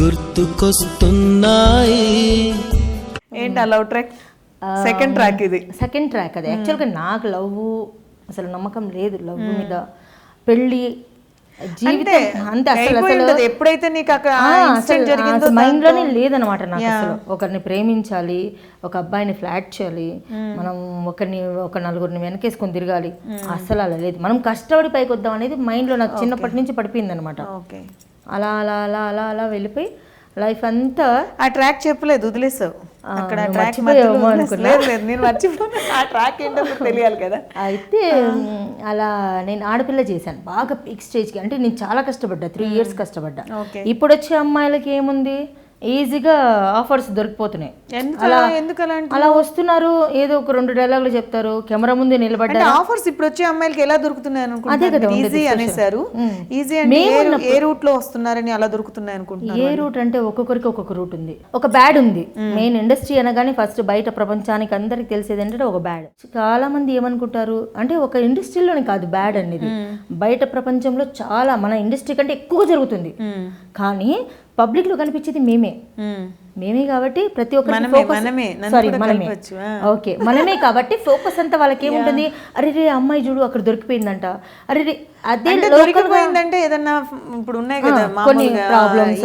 గుర్తుకొస్తున్నాయి. ఏంటి ఆ లవ్ ట్రాక్ సెకండ్ ట్రాక్ ఇది. సెకండ్ ట్రాక్ అది. యాక్చువల్గా నాకు లవ్ అసలు నమ్మకం లేదు లవ్ మీద. పెళ్ళి జీవితం అంతే. అసలు అసలు. ఎప్పుడైతే నీకు అక్కడ మైండ్లోనే లేదనమాట నాకు అసలు. ఒకరిని ప్రేమించాలి ఒక అబ్బాయిని ఫ్లాట్ చేయాలి మనం ఒకరిని ఒక నలుగురిని వెనకేసుకొని తిరగాలి. అసలు అలా లేదు. మనం కష్టపడి పైకి వద్దాం అనేది మైండ్లో నాకు చిన్నప్పటి నుంచి పడిపోయింది అనమాట ఓకే అలా అలా అలా అలా అలా వెళ్ళిపోయి లైఫ్ అంతా ఆ ట్రాక్ చెప్పలేదు వదిలేసావు. అక్కడ ట్రాక్. లేదు లేదు నేను మర్చిపోను. ఆ ట్రాక్ ఏంటో తెలియాలి కదా. అయితే అలా నేను ఆడపిల్ల చేశాను. బాగా పీక్ స్టేజ్కి అంటే నేను చాలా కష్టపడ్డా త్రీ ఇయర్స్ కష్టపడ్డా. ఇప్పుడు వచ్చే అమ్మాయిలకి ఏముంది? ఈజీగా ఆఫర్స్ దొరికిపోతున్నాయి. అలా ఎందుకు అలా వస్తున్నారు ఏదో ఒక రెండు డైలాగులు చెప్తారు కెమెరా ముందే నిలబడ్డా ఆఫర్స్ ఇప్పుడు వచ్చే అమ్మాయిలకి ఎలా దొరుకుతున్నాయి అనుకుంటున్నారు? ఈజీ. అనేసారు. ఈజీ అంటే ఏ- ఏ రూట్లో వస్తున్నారని అలా దొరుకుతున్నాయి అనుకుంటున్నారు ఏ రూట్ అంటే ఒక్కొక్కరికి ఒక్కొక్క రూట్ ఉంది. ఒక బ్యాడ్ ఉంది. మెయిన్ ఇండస్ట్రీ అనగానే ఫస్ట్ బయట ప్రపంచానికి అందరికి తెలిసేది ఏంటంటే ఒక బ్యాడ్. చాలా మంది ఏమనుకుంటారు? అంటే ఒక ఇండస్ట్రీలోనే కాదు బ్యాడ్ అనేది. బయట ప్రపంచంలో చాలా మన ఇండస్ట్రీ కంటే ఎక్కువ జరుగుతుంది. కానీ పబ్లిక్లో కనిపించేది మేమే. మ్మ్. కాబట్టి ప్రతి. నన్ను సారీ మనమే. ఓకే మనమే కాబట్టి ఫోకస్ అంతా వాళ్ళకి ఏముంటుంది? అరే రే అమ్మాయి చూడు అక్కడ దొరికిపోయిందంట. అరే రే అదే దొరికిపోయిందంటే ఏదన్నా ఇప్పుడు ఉన్నాయి కదా కొన్ని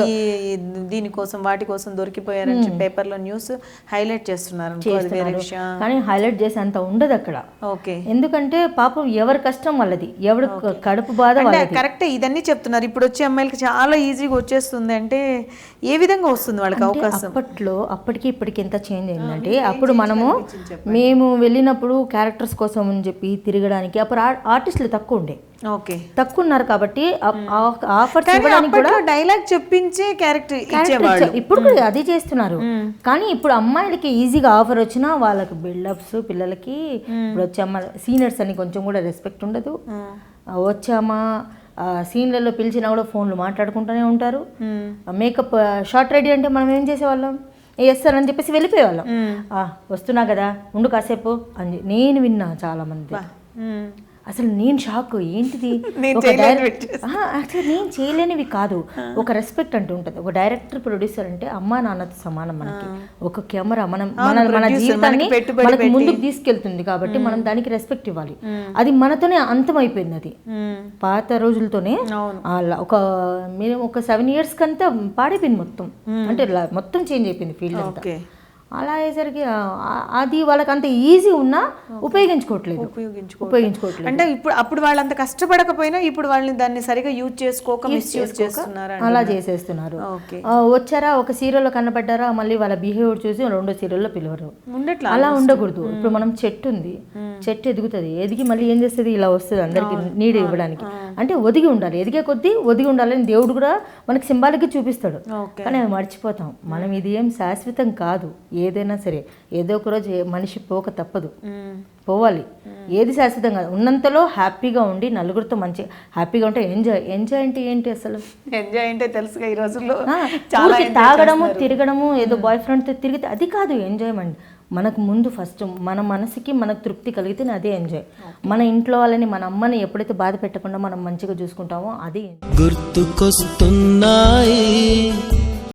ఈ దీనికోసం వాటి కోసం దొరికిపోయారని చెప్పి పేపర్లో న్యూస్ హైలైట్ చేస్తున్నారు. కానీ హైలైట్ చేసే అంత ఉండదు అక్కడ. ఓకే. ఎందుకంటే పాపం ఎవరి కష్టం వాళ్ళది? ఎవరి కడుపు బాధ కరెక్టే ఇదన్నీ చెప్తున్నారు. ఇప్పుడు వచ్చే అమ్మాయిలకి చాలా ఈజీగా వచ్చేస్తుంది అంటే ఏ విధంగా వస్తుంది వాళ్ళకి అవకాశం? అప్పట్లో అప్పటికి ఇప్పటికి ఎంత చేంజ్ అయిందంటే అప్పుడు మనము మేము వెళ్ళినప్పుడు క్యారెక్టర్స్ కోసం అని చెప్పి తిరగడానికి అప్పుడు ఆర్టిస్టులు తక్కువ ఉండే. ఓకే. తక్కువ ఉన్నారు కాబట్టి ఆఫర్స్ కానీ ఇవ్వడానికి కూడా డైలాగ్ చెప్పించే క్యారెక్టర్ ఇప్పుడు కూడా అదే చేస్తున్నారు. కానీ ఇప్పుడు అమ్మాయిలకి ఈజీగా ఆఫర్ వచ్చినా వాళ్ళకి బిల్డప్స్ పిల్లలకి ఇప్పుడు వచ్చే అమ్మ సీనియర్స్ అని కొంచెం కూడా రెస్పెక్ట్ ఉండదు. వచ్చామా సీన్లలో పిలిచినా కూడా ఫోన్లు మాట్లాడుకుంటూనే ఉంటారు. మేకప్ షార్ట్ రెడీ అంటే మనం ఏం చేసేవాళ్ళం? వేస్తారు అని చెప్పేసి వెళ్ళిపోయేవాళ్ళం. ఆ, వస్తున్నా కదా ఉండు కాసేపు అని. నేను విన్నా చాలా మంది. అసలు నేను షాక్ ఏంటిది? యాక్చువల్లీ నేను చేయలేనివి కాదు. ఒక రెస్పెక్ట్ అంటూ ఉంటుంది ఒక డైరెక్టర్ ప్రొడ్యూసర్ అంటే అమ్మా నాన్నతో సమానం మనకి. ఒక కెమెరా మనం మన మన జీవితాన్ని మనకి. ముందుకు తీసుకెళ్తుంది కాబట్టి మనం దానికి రెస్పెక్ట్ ఇవ్వాలి. అది మనతోనే అంతం అయిపోయింది అది. మ్మ్. పాత రోజులతోనే ఒక మీరు ఒక సెవెన్ ఇయర్స్ కంతా పాడైపోయింది మొత్తం. అంటే మొత్తం చేంజ్ అయిపోయింది ఫీల్డ్ అంతా. అలా అయ్యేసరికి అది వాళ్ళకి అంత ఈజీ ఉన్నా ఉపయోగించుకోవట్లేదు. ఉపయోగించుకో ఉపయోగించుకోవట్లేదు. అంటే ఇప్పుడు అప్పుడు వాళ్ళు అంత కష్టపడకపోయినా ఇప్పుడు వాళ్ళని దాన్ని సరిగా యూజ్ చేసుకోక మిస్యూజ్ చేస్తున్నారు అలా చేసేస్తున్నారు. వచ్చారా? ఒక సీరియల్లో కనబడ్డారా మళ్ళీ వాళ్ళ బిహేవియర్ చూసి రెండో సీరియల్లో పిలవరు. అలా ఉండకూడదు. ఇప్పుడు మనం చెట్టు ఉంది. చెట్టు ఎదుగుతుంది. ఎదిగి మళ్ళీ ఏం చేస్తుంది? ఇలా వస్తుంది అందరికి నీడ ఇవ్వడానికి. అంటే ఒదిగి ఉండాలి. ఎదిగే కొద్దీ ఒదిగి ఉండాలని దేవుడు కూడా మనకి సింబాలిక్ చూపిస్తాడు. కానీ అది మర్చిపోతాం. మనం ఇది ఏం శాశ్వతం కాదు. ఏదైనా సరే ఏదో ఒక రోజు మనిషి పోక తప్పదు. పోవాలి. ఏది శాశ్వతం కాదు. ఉన్నంతలో హ్యాపీగా ఉండి నలుగురితో మంచి హ్యాపీగా ఉంటే ఎంజాయ్ ఎంజాయ్ అంటే ఏంటి అసలు? ఎంజాయ్ అంటే తెలుసుగా ఈ రోజుల్లో తాగడము. తిరగడము ఏదో బాయ్ ఫ్రెండ్తో తిరిగితే అది కాదు ఎంజాయ్మెంట్ మనకు ముందు ఫస్ట్ మన మనసుకి మనకు తృప్తి కలిగితే అదే ఎంజాయ్ మన ఇంట్లో వాళ్ళని మన అమ్మని ఎప్పుడైతే బాధ పెట్టకుండా మనం మంచిగా చూసుకుంటామో అది గుర్తుకొస్తున్నాయి.